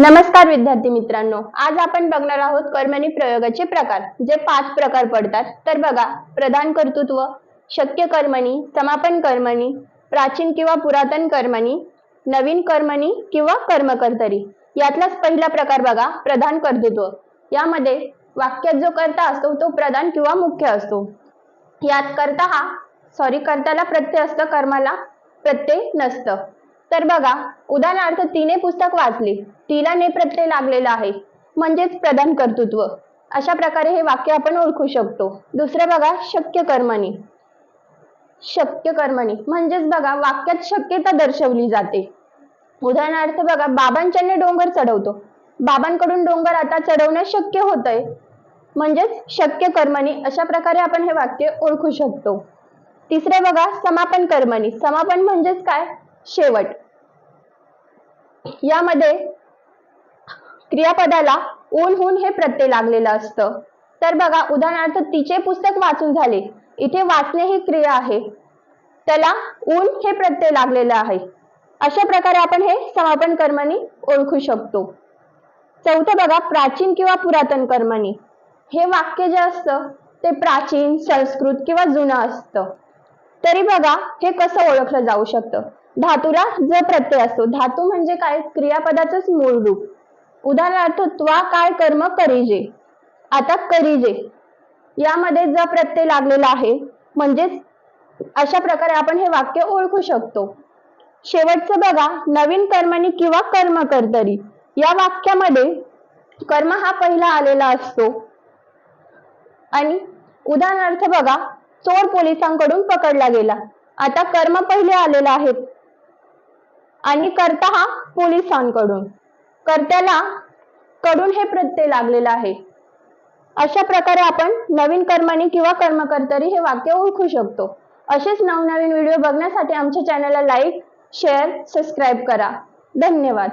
नमस्कार विद्यार्थी मित्रांनो आज आपण बघणार आहोत कर्मणी प्रयोगाचे प्रकार जे पाच प्रकार पडतात. तर बघा प्रधान कर्तृत्व शक्य कर्मणी समापन कर्मणी प्राचीन किंवा पुरातन कर्मणी नवीन कर्मणी किंवा कर्मकर्तरी. यातलाच पहिला प्रकार बघा प्रधान कर्तृत्व. यामध्ये वाक्यात जो कर्ता असतो तो प्रधान किंवा मुख्य असतो. यात कर्ता हा सॉरी कर्त्याला प्रत्यय असतं कर्माला प्रत्यय नसतं. तर बघा उदाहरणार्थ तिने पुस्तक वाचले. तिला ने प्रत्यय लागलेला आहे. म्हणजेच प्रधान कर्तृत्व. अशा प्रकारे हे वाक्य आपण ओळखू शकतो. दुसरं बघा शक्य कर्मणी. शक्य कर्मणी. म्हणजेच बघा वाक्यात शक्यता दर्शवली जाते. उदाहरणार्थ बघा बाबांच्याने डोंगर चढवतो. बाबांकडून डोंगर आता चढवणं शक्य होतंय. म्हणजेच शक्य कर्मणी अशा प्रकारे आपण हे वाक्य ओळखू शकतो. तिसरे बघा समापन कर्मणी. समापन म्हणजेच काय? शेवट. यामध्ये क्रियापदाला ऊन हून हे प्रत्यय लागलेलं असतं. तर बघा उदाहरणार्थ तिचे पुस्तक वाचून झाले. इथे वाचणे ही क्रिया आहे. त्याला ऊन हे प्रत्यय लागलेलं आहे. अशा प्रकारे आपण हे समापन कर्मणी ओळखू शकतो. चौथं बघा प्राचीन किंवा पुरातन कर्मणी. हे वाक्य जे असतं ते प्राचीन संस्कृत किंवा जुनं असतं. तरी बघा हे कसं ओळखलं जाऊ शकतं? धातूला ज प्रत्यय असतो. धातू म्हणजे काय? क्रियापदाच मूळ रूप. उदाहरणार्थ त्वा काय कर्म करीजे. आता करीजे. यामध्ये ज प्रत्यय लागलेला आहे म्हणजेच अशा प्रकारे आपण हे वाक्य ओळखू शकतो. शेवटचं बघा नवीन कर्मणी किंवा कर्म कर्तरी या वाक्यामध्ये कर्म हा पहिला आलेला असतो. आणि उदाहरणार्थ बघा चोर पोलिसांकडून पकडला गेला. आता कर्म पहिले आलेला आहे. आणि कर्ता हा पोलिसांकडून. कर्त्याला कडून हे प्रत्यय लागलेला आहे. अशा प्रकारे आपण नवीन कर्मणी किंवा कर्मकर्तरी हे वाक्य ओळखू शकतो. असेच नवनवीन व्हिडिओ बघण्यासाठी आमच्या चॅनलला लाईक शेअर सबस्क्राईब करा. धन्यवाद.